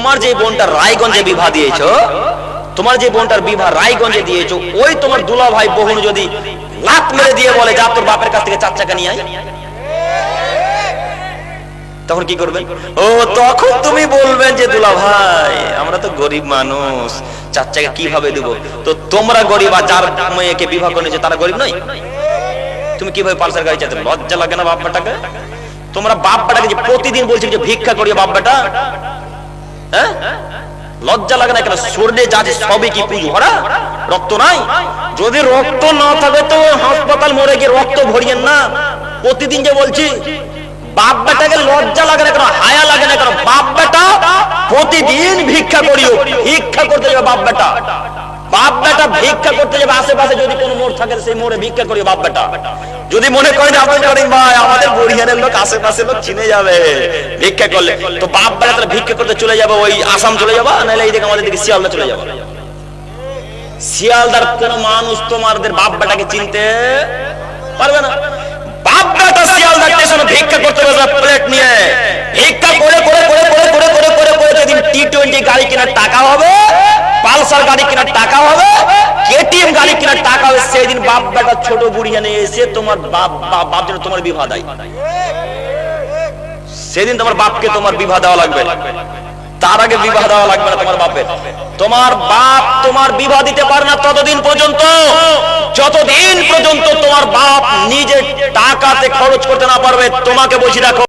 তোমার যে বোনটা রায়গঞ্জে বিবাহ দিয়েছ, তোমার যে বোনটার বিবাহ রায়গঞ্জে দিয়েছ, ওই তোমার দুলা ভাই বহুন যদি লাত মেরে দিয়ে বলে, যা তোর বাপের কাছ থেকে চার চাকা নিয়ে তখন কি ও, তখন তুমি বলবেন যে দুলা ভাই আমরা তো গরিব মানুষ কীভাবে দেব? তো তোমরা গরিব আর যার মেয়েকে বিবাহ করেছে তারা গরিব নয়? তুমি কীভাবে পালসার গাড়ি চালাতে লজ্জা লাগে না বাপ্পাটাকে তোমরা বাপ্পাটাকে যে প্রতিদিন বলছি যে ভিক্ষা করিও বাপ্পাটা হ্যাঁ? লজ্জা লাগে না কেন? শরীরে যা আছে সবই কি পুজো? ভরা রক্ত নাই? যদি রক্ত না থাকে তো হাসপাতাল মরে গিয়ে রক্ত ভরিয়েন না। প্রতিদিন যে বলছি, বাপ বেটাকে লজ্জা লাগে না কেন? হায়া লাগে না কেন? বাপ বেটা প্রতিদিন ভিক্ষা করিও। ভিক্ষা করতে যাবে বাপ বেটা। বাপ বেটা ভিক্ষা করতে যাবে আশেপাশে যদি কোনো মোড় থাকে, সেই মোড়ে ভিক্ষা করিও বাপ বেটা। যদি মনে করেন আব্দুল ভাই, আমাদের বরিহারের লোক আশেপাশে লোক চিনে যাবে, ভিক্ষা করলে। তো বাপ বেটা ভিক্ষা করতে চলে যাবে, ওই আসাম চলে যাবা, নাহলে এই দিকে আমাদের দিকে শিয়ালদা চলে যাবে। শিয়ালদার কোন মানুষ তোমাদের বাপ বেটাকে চিনতে পারবে না। বাপ বেটা শিয়ালদা স্টেশনে ভিক্ষা করতে বসে প্লেট নিয়ে। ভিক্ষা করে করে করে করে করে করে করে করে যেদিন টি টোয়েন্টি গাড়ি কেনার টাকা হবে পালসার গাড়ি কেনার টাকা হবে, কেটিএম গাড়ি কেনার টাকা হবে। সেদিন বাপ বেটা ছোট বুড়ি এনে এসে তোমার বাপ বাপ জন্য তোমার বিবাহ দেয়। সেদিন তোমার বাপকে তোমার বিবাহ দেওয়া লাগবে। তার আগে বিবাহ দেওয়া লাগবে না তোমার বাপের। তোমার বাপ তোমার বিবাহ দিতে পারে না ততদিন পর্যন্ত। যতদিন পর্যন্ত তোমার বাপ নিজের টাকাতে খরচ করতে না পারবে, তোমাকে বলছি দেখো।